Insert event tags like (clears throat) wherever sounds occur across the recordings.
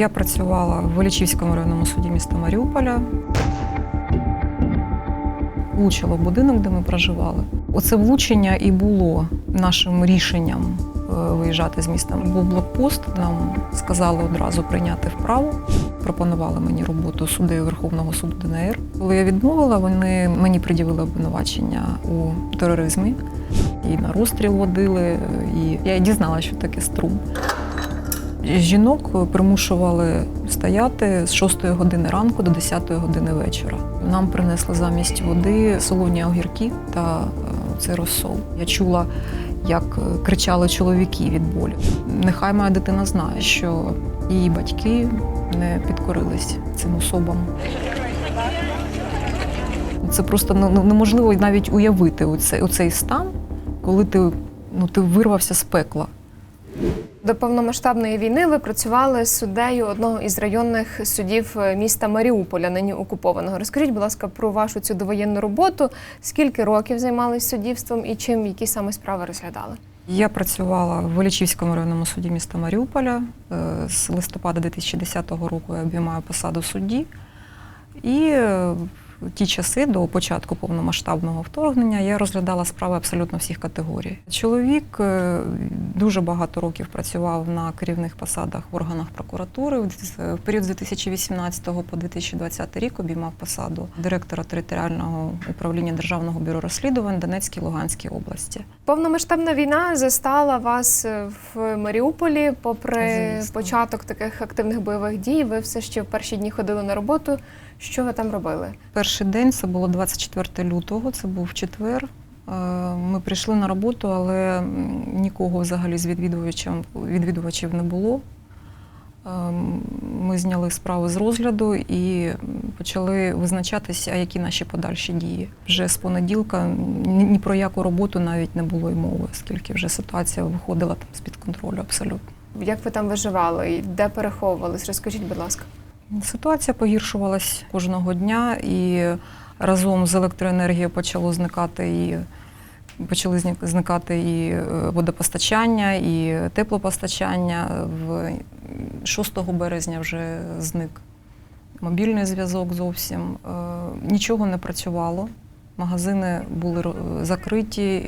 Я працювала в Величівському районному суді міста Маріуполя. Влучила будинок, де ми проживали. Оце влучення і було нашим рішенням е, виїжджати з міста. Був блокпост. Нам сказали одразу прийняти вправу. Пропонували мені роботу суддею Верховного суду ДНР. Коли я відмовила, вони мені приділили обвинувачення у тероризмі і на розстріл водили. І я дізналася, що таке струм. Жінок примушували стояти з 6 години ранку до 10 години вечора. Нам принесли замість води солоні огірки та е, цей розсол. Я чула, як е, кричали чоловіки від болю. Нехай моя дитина знає, що її батьки не підкорились цим особам. Це просто неможливо навіть уявити оцей стан, коли ти, ну, ти вирвався з пекла. До повномасштабної війни ви працювали суддею одного із районних судів е, міста Маріуполя, нині окупованого. Розкажіть, будь ласка, про вашу цю довоєнну роботу. Скільки років займались суддівством і чим які саме справи розглядали? Я працювала в Величівському районному суді міста Маріуполя. Е, З листопада 2010 року я обіймаю посаду судді. І е, ті часи до початку повномасштабного вторгнення я розглядала справи абсолютно всіх категорій. Чоловік е, дуже багато років працював на керівних посадах в органах прокуратури. В період з 2018 по 2020 рік обіймав посаду директора територіального управління Державного бюро розслідувань Донецькій Луганській області. Повномасштабна війна застала вас е, в Маріуполі. Попри Звісно. початок таких активних бойових дій, ви все ще в перші дні ходили на роботу. Що ви там робили? Перший день це було 24 лютого, це був четвер. Е, Ми прийшли на роботу, але нікого взагалі з відвідувачем, відвідувачів не було. Е, Ми зняли справи з розгляду і почали визначатися, які наші подальші дії. Вже з понеділка ні, про яку роботу навіть не було й мови, оскільки вже ситуація виходила там з-під контролю абсолютно. Як ви там виживали? І де переховувались? Розкажіть, будь ласка. Ситуація погіршувалась кожного дня, і разом з електроенергією почало зникати і почали зникати і е, водопостачання, і теплопостачання. В 6 березня вже зник мобільний зв'язок зовсім. Е, Нічого не працювало. Магазини були закриті,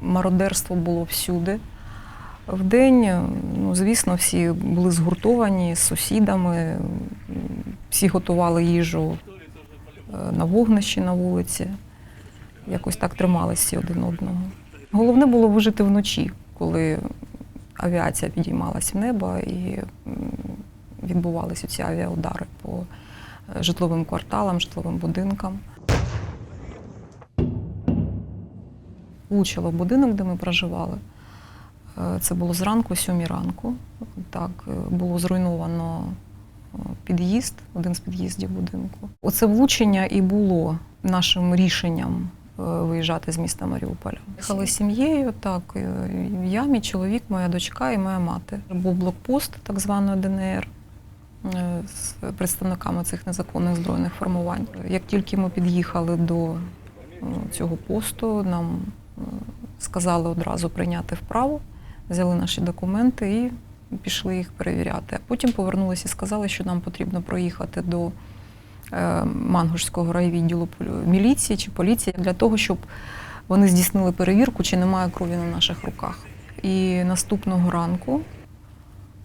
мародерство було всюди. Вдень, ну, звісно, всі були згуртовані з сусідами, всі готували їжу е, на вогнищі на вулиці. Якось так трималися один одного. Головне було вижити вночі, коли авіація підіймалась в небо і відбувалися ці авіаудари по е, житловим кварталам, житловим будинкам. Влучило в будинок, де ми проживали. Е, Це було зранку, о сьомій ранку. Так, е, було зруйновано е, під'їзд, один з під'їздів будинку. Оце влучення і було нашим рішенням виїжджати з міста Маріуполя. Їхали з сім'єю, так, я, мій чоловік, моя дочка і моя мати. Був блокпост так званої ДНР з представниками цих незаконних збройних формувань. Як тільки ми під'їхали до цього посту, нам сказали одразу прийняти вправу, взяли наші документи і пішли їх перевіряти. А потім повернулися і сказали, що нам потрібно проїхати до е, Мангушського райвідділу міліції чи поліції для того, щоб вони здійснили перевірку, чи немає крові на наших руках. І наступного ранку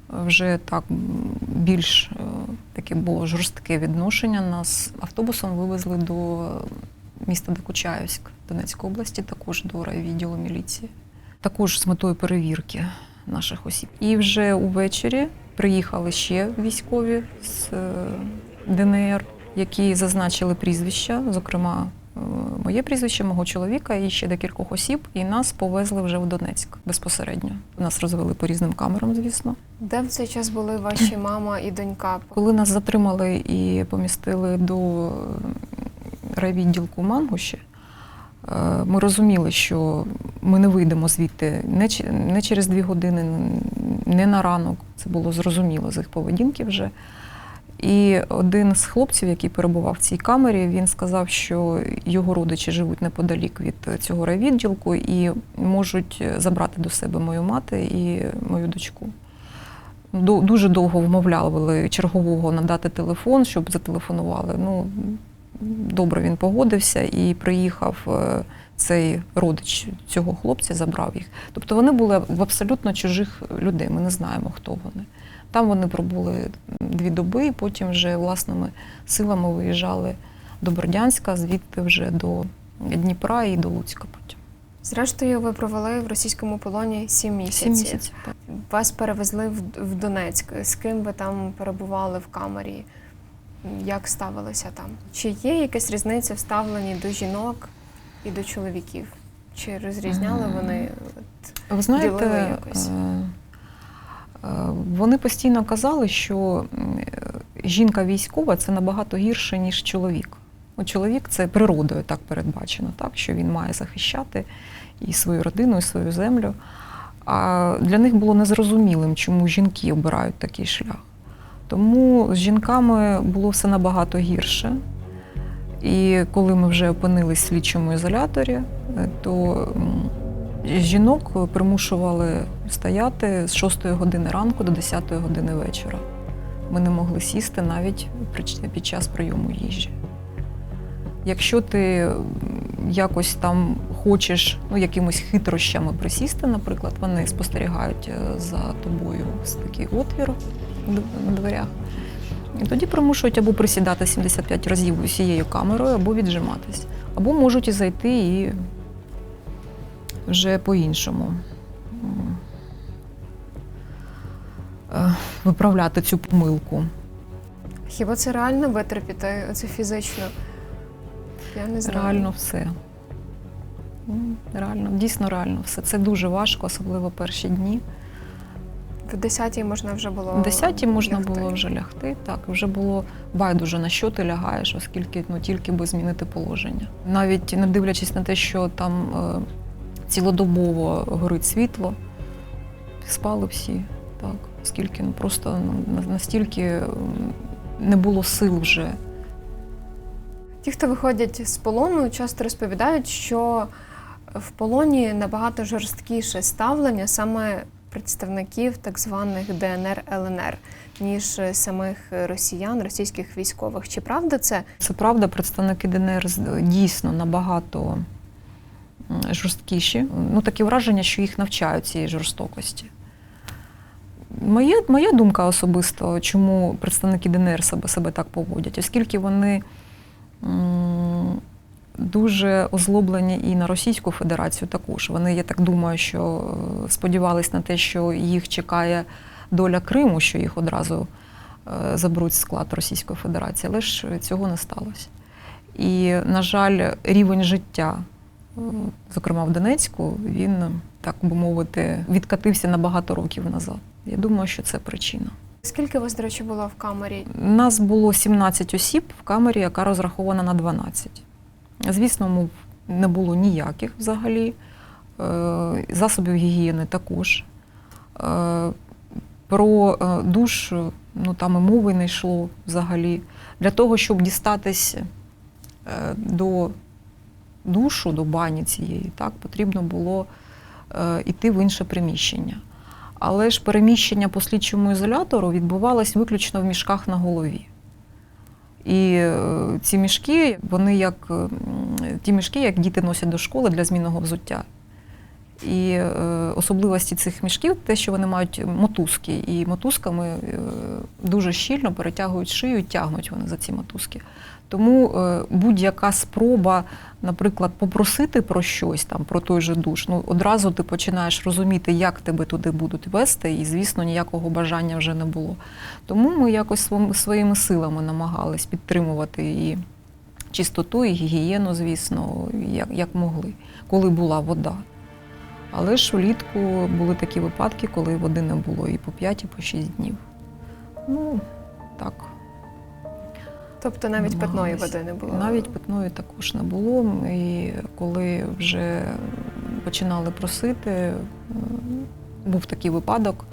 вже так більш е, таке було жорстке відношення. Нас автобусом вивезли до міста Докучаївськ Донецької області, також до райвідділу міліції, також з метою перевірки наших осіб. І вже увечері приїхали ще військові з е, ДНР, які зазначили прізвища, зокрема. е, Моє прізвище, мого чоловіка і ще декількох осіб, і нас повезли вже в Донецьк безпосередньо. Нас розвели по різним камерам, звісно. Де в цей час були ваші (clears throat) мама і донька? Коли нас затримали і помістили до е, райвідділку Мангуші, ми розуміли, що ми не вийдемо звідти не, через дві години, не на ранок. Це було зрозуміло з їх поведінки вже. І один з хлопців, який перебував в цій камері, він сказав, що його родичі живуть неподалік від цього райвідділку і можуть забрати до себе мою мати і мою дочку. Ду- Дуже довго вмовляли чергового надати телефон, щоб зателефонували. Ну, добре, він погодився і приїхав е, цей родич цього хлопця, забрав їх. Тобто вони були в абсолютно чужих людей. Ми не знаємо, хто вони. Там вони пробули дві доби, і потім вже власними силами виїжджали до Бердянська, звідти вже до Дніпра і до Луцька потім. Зрештою, ви провели в російському полоні сім місяців. Сім місяців. так. Вас перевезли в Донецьк. З ким ви там перебували в камері? Як ставилися там? Чи є якась різниця в ставленні до жінок і до чоловіків? Чи розрізняли вони? От, Ви знаєте, якось? е, е, вони постійно казали, що е, жінка військова це набагато гірше, ніж чоловік. От чоловік це природою так передбачено, так, що він має захищати і свою родину, і свою землю. А для них було незрозумілим, чому жінки обирають такий шлях. Тому з жінками було все набагато гірше. І коли ми вже опинились в слідчому ізоляторі, е, то жінок примушували стояти з 6 години ранку до 10 години вечора. Ми не могли сісти навіть під час прийому їжі. Якщо ти якось там хочеш ну, якимось хитрощами присісти, наприклад, вони спостерігають е, за тобою з такий отвір на дверях. І тоді примушують або присідати 75 разів усією камерою, або віджиматись. Або можуть і зайти і вже по-іншому е, виправляти цю помилку. Хіба це реально витерпіти оце фізично? Я не знаю. Реально все. Реально, дійсно реально все. Це дуже важко, особливо перші дні. В 10-й можна вже було. В 10 можна лягти. було вже лягти. Так, вже було байдуже на що ти лягаєш, оскільки ну тільки би змінити положення. Навіть не дивлячись на те, що там е, цілодобово горить світло, спали всі, так, оскільки ну просто ну, настільки не було сил вже Ті, хто виходять з полону, часто розповідають, що в полоні набагато жорсткіше ставлення саме представників так званих ДНР ЛНР, ніж самих росіян, російських військових. Чи правда це? Це правда, представники ДНР дійсно набагато жорсткіші. Ну, таке враження, що їх навчають цієї жорстокості. Моє, моя думка особисто, чому представники ДНР себе, себе так поводять, оскільки вони дуже озлоблені і на Російську Федерацію також. Вони, я так думаю, що е, сподівались на те, що їх чекає доля Криму, що їх одразу е, заберуть склад Російської Федерації, але ж цього не сталося. І, на жаль, рівень життя, е, зокрема в Донецьку, він, так би мовити, відкатився на багато років назад. Я думаю, що це причина. Скільки вас, до речі, було в камері? Нас було 17 осіб в камері, яка розрахована на 12. Звісно, мов не було ніяких взагалі. Е, Засобів гігієни також. Е, Про е, душ ну, там і мови не йшло взагалі. Для того, щоб дістатись до душу, до бані цієї, так, потрібно було йти в інше приміщення. Але ж переміщення по слідчому ізолятору відбувалось виключно в мішках на голові. І е, ці мішки, вони як е, ті мішки, як діти носять до школи для змінного взуття. І е, особливості цих мішків те, що вони мають мотузки, і мотузками дуже щільно перетягують шию, тягнуть вони за ці мотузки. Тому е, будь-яка спроба, наприклад, попросити про щось там, про той же душ, ну одразу ти починаєш розуміти, як тебе туди будуть вести, і звісно, ніякого бажання вже не було. Тому ми якось своїми- силами намагались підтримувати і чистоту, і гігієну, звісно, як, як могли, коли була вода. Але ж влітку були такі випадки, коли води не було і по 5, і по 6 днів. Ну, так. Тобто навіть питної води не було. Навіть питної також не було. І коли вже починали просити, був такий випадок,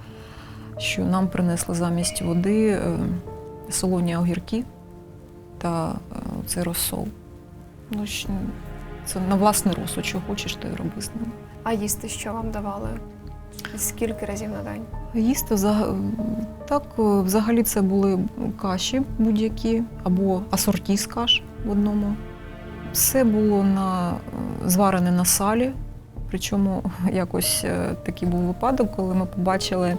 що нам принесли замість води е, солоні огірки та е, цей розсол. Ну, це на власний розсуд, що хочеш, то й роби з ним. А їсти що вам давали? Скільки разів на день? Їсти так, е, взагалі це були каші будь-які або асорті з каш в одному. Все було на, е, зварене на салі. Причому (laughs) якось е, такий був випадок, коли ми побачили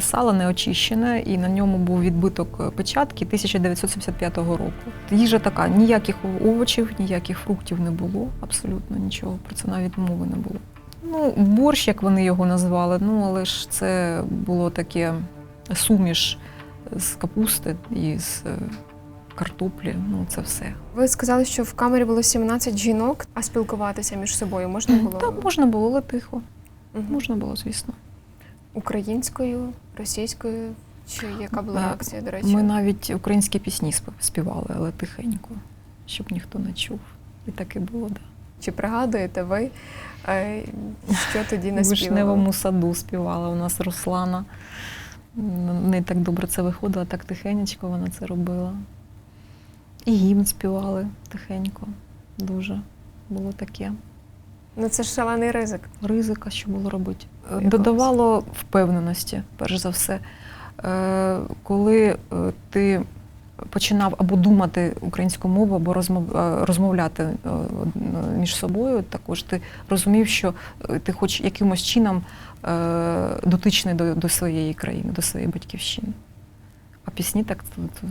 сало неочищене, і на ньому був відбиток печатки 1975 року. Їжа така, ніяких овочів, ніяких фруктів не було, абсолютно нічого. Про це навіть мови не було. Ну, борщ, як вони його назвали, ну але ж це було таке суміш з капусти і з е, картоплі. Ну, це все. Ви сказали, що в камері було 17 жінок, а спілкуватися між собою можна було Так, можна було, але тихо. Мгм. Можна було, звісно. українською, російською. Чи яка була Е, реакція, до речі? Ми навіть українські пісні спів- співали, але тихенько, щоб ніхто не чув. І так і було, да. Чи пригадуєте ви, е, що тоді У не вишневому саду співала у нас Руслана. Не так добре це виходило, так тихенько вона це робила. І гімн співали тихенько. Дуже було таке. Ну це ж шалений ризик. Ризика, що було робити. Додавало впевненості, перш за все. Е, Коли е, ти починав або думати українську мову, або е, розмовляти е, між собою, також ти розумів, що е, ти хоч якимось чином дотичний до, до своєї країни, до своєї батьківщини. А пісні так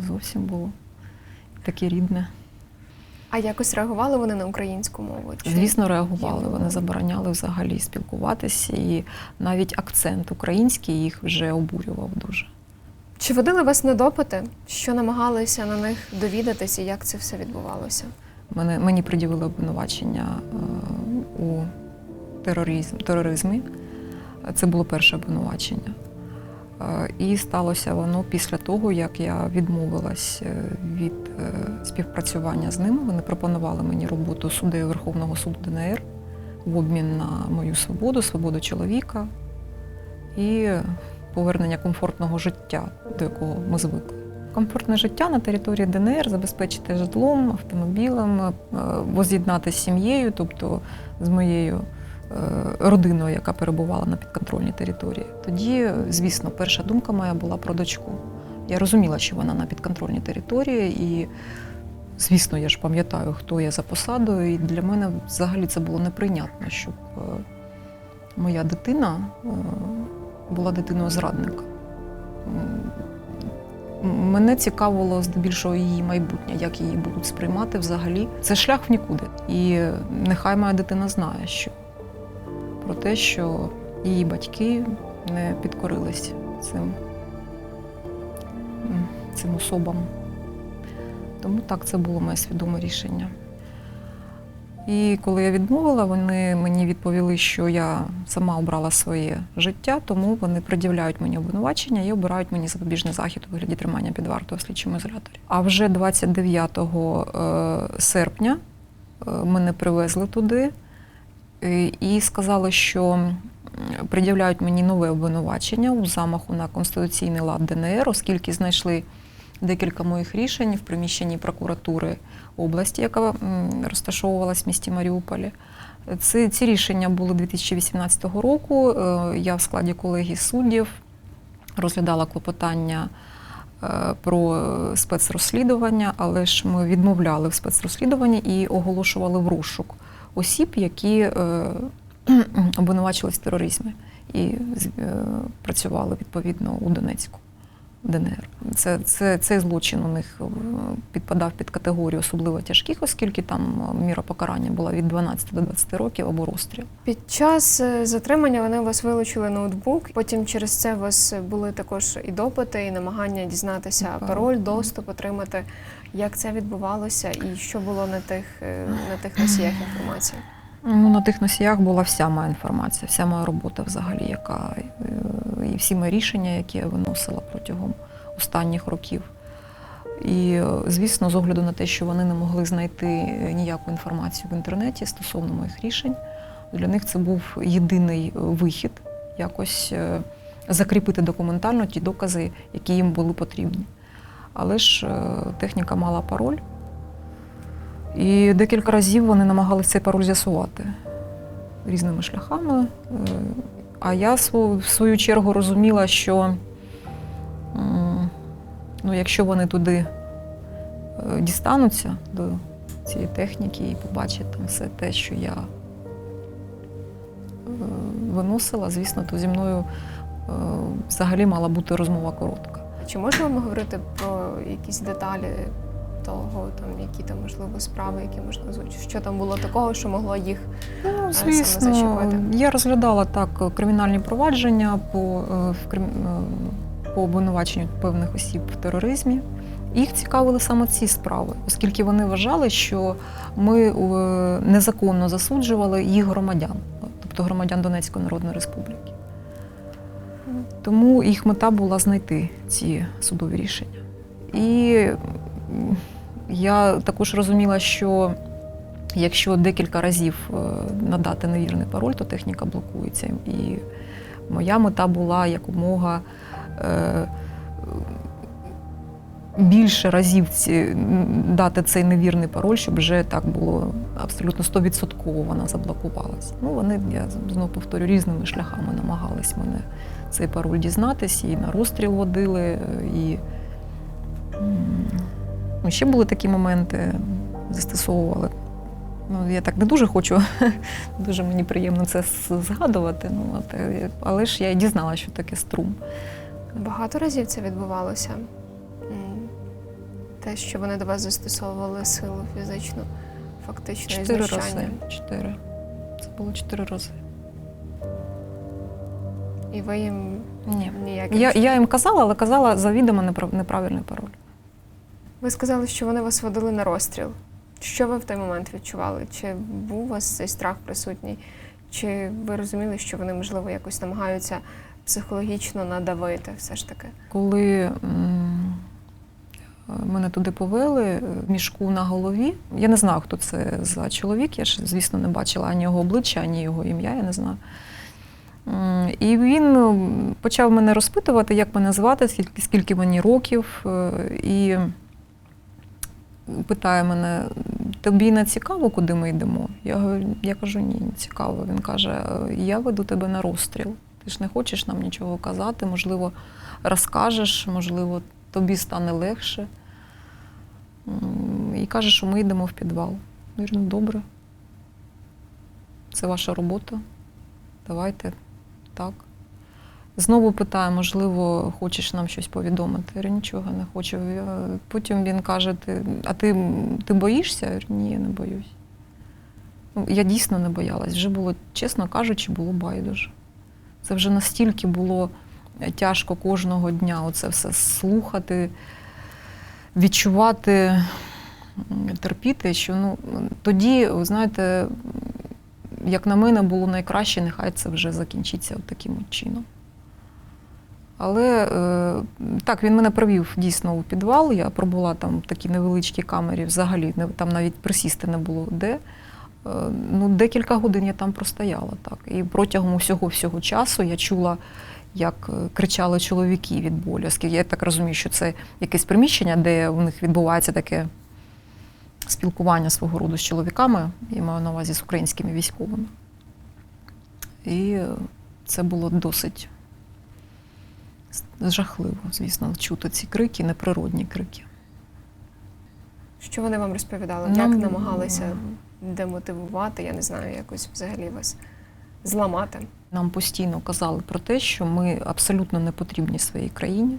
зовсім було таке рідне. А якось реагували вони на українську мову? Чи- Звісно, реагували. Вони забороняли взагалі спілкуватися, і навіть акцент український їх вже обурював дуже. Чи водили вас на допити? Що намагалися на них довідатися, як це все відбувалося? Мене, мені приділили обвинувачення е, у тероризм, тероризмі. Це було перше обвинувачення. Е, І сталося воно після того, як я відмовилась е, від співпрацювання з ними. Вони пропонували мені роботу суддею Верховного суду ДНР в обмін на мою свободу, свободу чоловіка і повернення комфортного життя, до якого ми звикли. Комфортне життя на території ДНР забезпечити житлом, автомобілем, е, воз'єднати з сім'єю, тобто з моєю е, родиною, яка перебувала на підконтрольній території. Тоді, звісно, перша думка моя була про дочку. Я розуміла, що вона на підконтрольній території, і, звісно, я ж пам'ятаю, хто я за посадою, і для мене взагалі це було неприйнятно, щоб е, моя дитина була дитиною зрадника. Мене цікавило здебільшого її майбутнє, як її будуть сприймати взагалі. Це шлях в нікуди. І нехай моя дитина знає, що про те, що її батьки не підкорились цим, цим особам. Тому так, це було моє свідоме рішення. І коли я відмовила, вони мені відповіли, що я сама обрала своє життя, тому вони пред'являють мені обвинувачення і обирають мені запобіжний захід у вигляді тримання під вартою в слідчому ізоляторі. А вже 29 е, серпня е, мене привезли туди е, і сказали, що пред'являють мені нове обвинувачення у замаху на конституційний лад ДНР, оскільки знайшли декілька моїх рішень в приміщенні прокуратури області, яка розташовувалась в місті Маріуполі. Ці, ці рішення були 2018 року. Е, Я в складі колегії суддів розглядала клопотання е, про спецрозслідування, але ж ми відмовляли в спецрозслідуванні і оголошували в розшук осіб, які е, (clears throat) обвинувачились в тероризмі і працювали відповідно у Донецьку. ДНР. Це, це, цей злочин у них е, підпадав під категорію особливо тяжких, оскільки там е, міра покарання була від 12 до 20 років або розстріл. Під час е, затримання вони у вас вилучили ноутбук. Потім через це у вас були також і допити, і намагання дізнатися Так. пароль, доступ, отримати. Як це відбувалося і що було на тих на тих носіях інформації? Ну, на тих носіях була вся моя інформація, вся моя робота взагалі, яка е, і всі мої рішення, які я виносила протягом останніх років. І, е, звісно, з огляду на те, що вони не могли знайти ніяку інформацію в інтернеті стосовно моїх рішень, для них це був єдиний е, вихід якось е, закріпити документально ті докази, які їм були потрібні. Але ж е, техніка мала пароль, і декілька разів вони намагалися цей пароль з'ясувати різними шляхами. Е, А я в свою, чергу розуміла, що ну, якщо вони туди е, дістануться до цієї техніки і побачать там все те, що я е, виносила, звісно, то зі мною взагалі мала бути розмова коротка. Чи можемо ми говорити про якісь деталі того, там які там можливо справи, які можна озвучити? Що там було такого, що могло їх Ну, звісно, зачепити? я розглядала так кримінальні провадження по, е, е, по обвинуваченню певних осіб в тероризмі. Їх цікавили саме ці справи, оскільки вони вважали, що ми е, незаконно засуджували їх громадян, тобто громадян Донецької Народної Республіки. Тому їх мета була знайти ці судові рішення. І я також розуміла, що якщо декілька разів е, надати невірний пароль, то техніка блокується. І моя мета була якомога е, більше разів ці, дати цей невірний пароль, щоб вже так було абсолютно 100% вона заблокувалась. Ну, вони, я знову повторю, різними шляхами намагались мене цей пароль дізнатися, і на розстріл водили, е, і ще були такі моменти, застосовували. Ну, я так не дуже хочу, (laughs) дуже мені приємно це згадувати. Ну, от, е, але ж я і дізналася, що таке струм. багато разів це відбувалося? Те, що вони до вас застосовували силу фізичну, фактично і Чотири рази. Чотири. Це було чотири рази. І ви їм Ні. ніяким Я, я їм казала, але казала завідомо неправ- неправильний пароль. Ви сказали, що вони вас водили на розстріл. Що ви в той момент відчували? Чи був у вас цей страх присутній? Чи ви розуміли, що вони, можливо, якось намагаються психологічно надавити все ж таки? Коли мене туди повели е, мішку на голові, я не знаю, хто це за чоловік. Я ж, звісно, не бачила ані його обличчя, ані його ім'я, я не знаю. І він почав мене розпитувати, як мене звати, скільки, скільки мені років. е, І питає мене: тобі не цікаво, куди ми йдемо? Я, я кажу, ні, не цікаво. Він каже: я веду тебе на розстріл. Ти ж не хочеш нам нічого казати, можливо, розкажеш, можливо, тобі стане легше. І каже, що ми йдемо в підвал. Я ну добре. Це ваша робота. Давайте так. Знову питає, можливо, хочеш нам щось повідомити. Я говорю, нічого не хочу. Потім він каже: ти, а ти, ти боїшся? Я говорю, ні, я не боюсь. Ну, Я дійсно не боялась. Вже було, чесно кажучи, було байдуже. Це вже настільки було е, тяжко кожного дня оце все слухати, відчувати, терпіти, що ну, тоді, знаєте, як на мене, було найкраще, нехай це вже закінчиться от таким чином. Але е, так, він мене провів дійсно у підвал. Я пробула там в такій невеличкій камері, взагалі не- там навіть присісти не було де. Е, Ну, декілька годин я там простояла так. І протягом усього всього часу я чула, як е, кричали чоловіки від болю, оскільки я так розумію, що це якесь приміщення, де у них відбувається таке спілкування свого роду з чоловіками, я маю на увазі з українськими військовими. І це було досить жахливо, звісно, чути ці крики, неприродні крики. Що вони вам розповідали? Нам- Як намагалися демотивувати, я не знаю, якось взагалі вас зламати? Нам постійно казали про те, що ми абсолютно не потрібні своїй країні.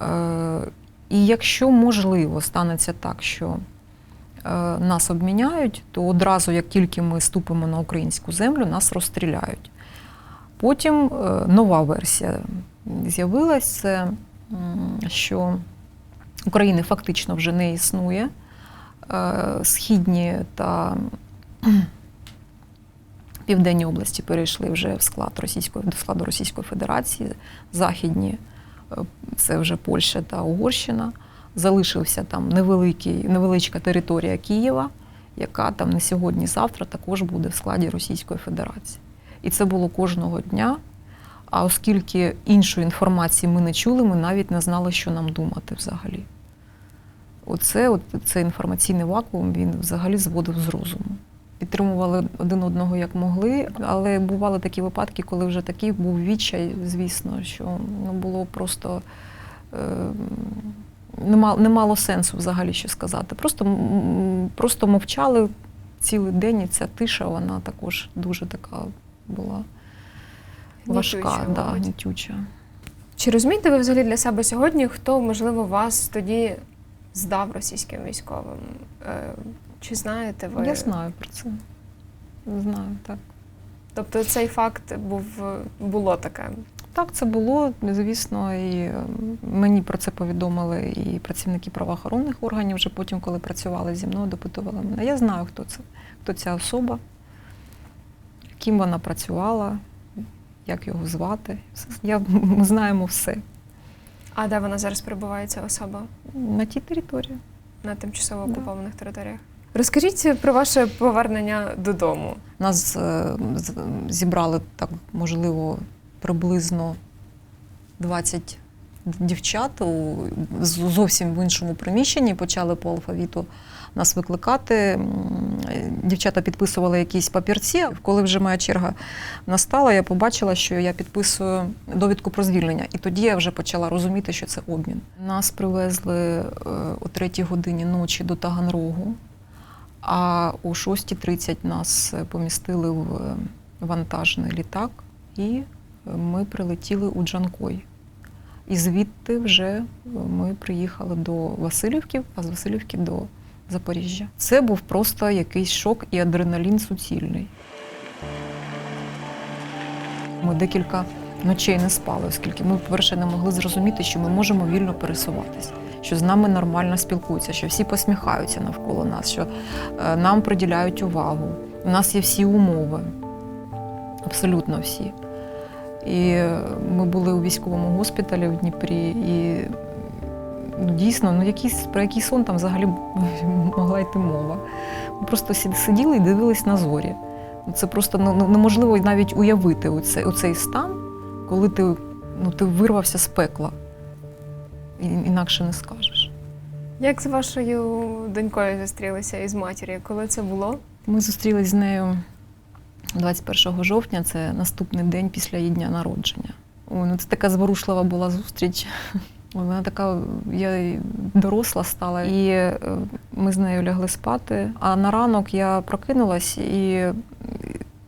Е, І якщо можливо станеться так, що е, нас обміняють, то одразу, як тільки ми ступимо на українську землю, нас розстріляють. Потім е, нова версія з'явилась, що України фактично вже не існує. Е, Східні та Південні області перейшли вже в склад Російської до складу Російської Федерації, західні е, це вже Польща та Угорщина. Залишився там невеличка територія Києва, яка там не сьогодні-завтра також буде в складі Російської Федерації. І це було кожного дня. А оскільки іншої інформації ми не чули, ми навіть не знали, що нам думати взагалі. Оце, от, цей інформаційний вакуум він взагалі зводив з розуму. підтримували один одного як могли. Але бували такі випадки, коли вже такий був відчай, звісно, що ну, було просто е, не, мало, сенсу взагалі що сказати. Просто, просто мовчали цілий день, і ця тиша, вона також дуже така була важка, да, мабуть. гнітюча. Чи розумієте ви взагалі для себе сьогодні, хто, можливо, вас тоді здав російським військовим? Е, Чи знаєте ви? Я знаю про це. Знаю, так. Тобто цей факт був було таке. Так, це було, звісно, і е, мені про це повідомили і працівники правоохоронних органів, вже потім, коли працювали зі мною, допитували мене. Я знаю, хто це, хто ця особа, ким вона працювала, як його звати. Я, ми знаємо все А де вона зараз перебуває, ця особа? на тій території. на тимчасово Да. окупованих територіях. Розкажіть про ваше повернення додому. Нас е, зібрали так, можливо, приблизно 20 дівчат у зовсім в іншому приміщенні. Почали по алфавіту нас викликати. Дівчата підписували якісь папірці. Коли вже моя черга настала, я побачила, що я підписую довідку про звільнення. І тоді я вже почала розуміти, що це обмін. Нас привезли е, о 3 годині ночі до Таганрогу. А о 6.30 нас е, помістили в е, вантажний літак, і ми прилетіли у Джанкой. І звідти вже е, ми приїхали до Васильівки, а з Васильівки до Запоріжжя. Це був просто якийсь шок і адреналін суцільний. Ми декілька ночей не спали, оскільки ми, по-перше, не могли зрозуміти, що ми можемо вільно пересуватись, що з нами нормально спілкуються, що всі посміхаються навколо нас, що е, нам приділяють увагу. У нас є всі умови, абсолютно всі. І ми були у військовому госпіталі в Дніпрі, і ну, дійсно, ну якийсь, про який сон там взагалі (laughs) могла йти мова. Ми просто сиділи і дивились на зорі. Це просто ну, ну, неможливо навіть уявити оцей, оцей стан, коли ти, ну, ти вирвався з пекла. І, інакше не скажеш. Як з вашою донькою зустрілися із матір'ю? Коли це було? Ми зустрілись з нею 21 жовтня, це наступний день після її дня народження. Ой, ну це така зворушлива була зустріч. Вона така, я доросла стала, і е, ми з нею лягли спати. А на ранок я прокинулась і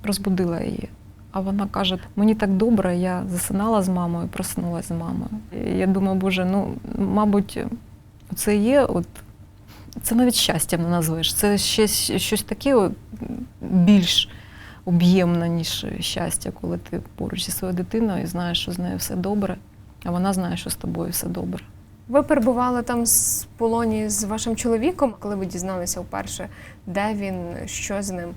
розбудила її. А вона каже: мені так добре, я засинала з мамою, проснулася з мамою. І я думаю, боже, ну мабуть, це є от це навіть щастям не назвеш. Це ще щось таке от, більш об'ємне, ніж щастя, коли ти поруч зі своєю дитиною і знаєш, що з нею все добре, а вона знає, що з тобою все добре. Ви перебували там з полоні з вашим чоловіком, коли ви дізналися вперше, де він, що з ним?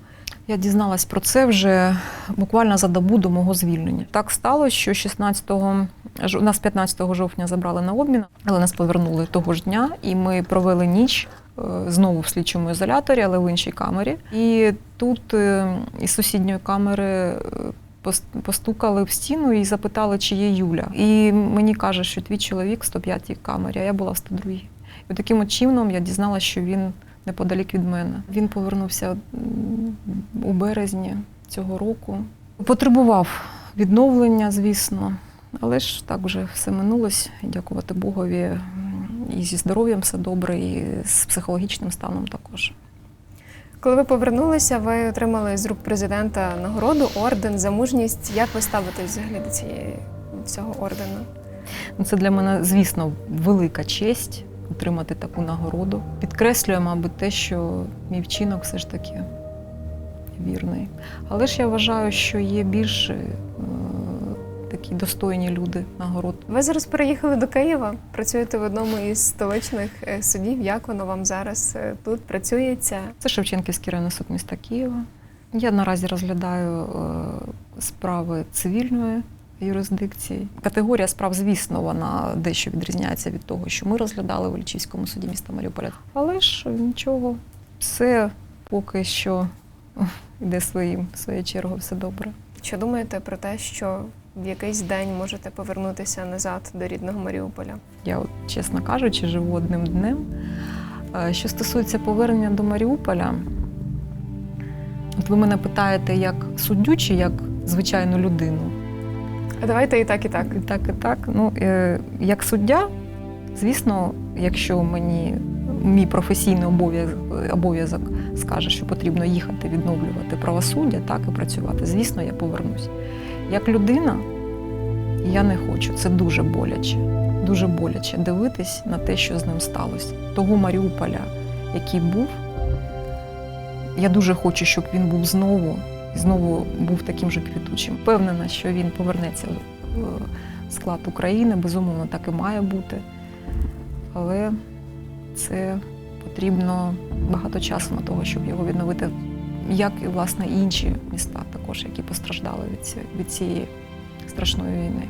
Я дізналась про це вже буквально за добу до мого звільнення. Так сталося, що 16-го, ж- нас 15 жовтня забрали на обмін, але нас повернули того ж дня, і ми провели ніч знову в слідчому ізоляторі, але в іншій камері. І тут е, із сусідньої камери е, постукали в стіну і запитали, чи є Юля. І мені каже, що твій чоловік в 105-й камері, а я була в 102-й. І таким от чином я дізналася, що він неподалік від мене. Він повернувся у березні цього року. Потребував відновлення, звісно, але ж так вже все минулось. Дякувати Богові. І зі здоров'ям все добре, і з психологічним станом також. Коли ви повернулися, ви отримали з рук президента нагороду, орден за мужність. Як ви ставитесь взагалі до цієї цього ордену? Ну, Це для мене, звісно, велика честь отримати таку нагороду. Підкреслює, мабуть, те, що мій вчинок все ж таки вірний. Але ж я вважаю, що є більш е, такі достойні люди нагород. Ви зараз переїхали до Києва, працюєте в одному із столичних е, судів. Як воно вам зараз е, тут працюється? Це Шевченківський районний суд міста Києва. Я наразі розглядаю е, справи цивільної юрисдикції. Категорія справ, звісно, вона дещо відрізняється від того, що ми розглядали в Ільчівському суді міста Маріуполя. Але ж нічого, все поки що (laughs) йде своїм, своєю чергою, все добре. Що думаєте про те, що в якийсь день можете повернутися назад до рідного Маріуполя? Я, от, чесно кажучи, живу одним днем. Е, Що стосується повернення до Маріуполя, От ви мене питаєте як суддю чи як звичайну людину? А давайте і так, і так. І так, і так. Ну, е, як суддя, звісно, якщо мені мій професійний обов'язок, обов'язок скаже, що потрібно їхати відновлювати правосуддя, так і працювати, звісно, я повернусь. Як людина, я не хочу. Це дуже боляче. Дуже боляче дивитись на те, що з ним сталося. Того Маріуполя, який був, я дуже хочу, щоб він був знову і знову був таким же квітучим. Впевнена, що він повернеться в склад України, безумовно, так і має бути. Але це потрібно багато часу на того, щоб його відновити, як і власне інші міста, також які постраждали від ці- від цієї страшної війни.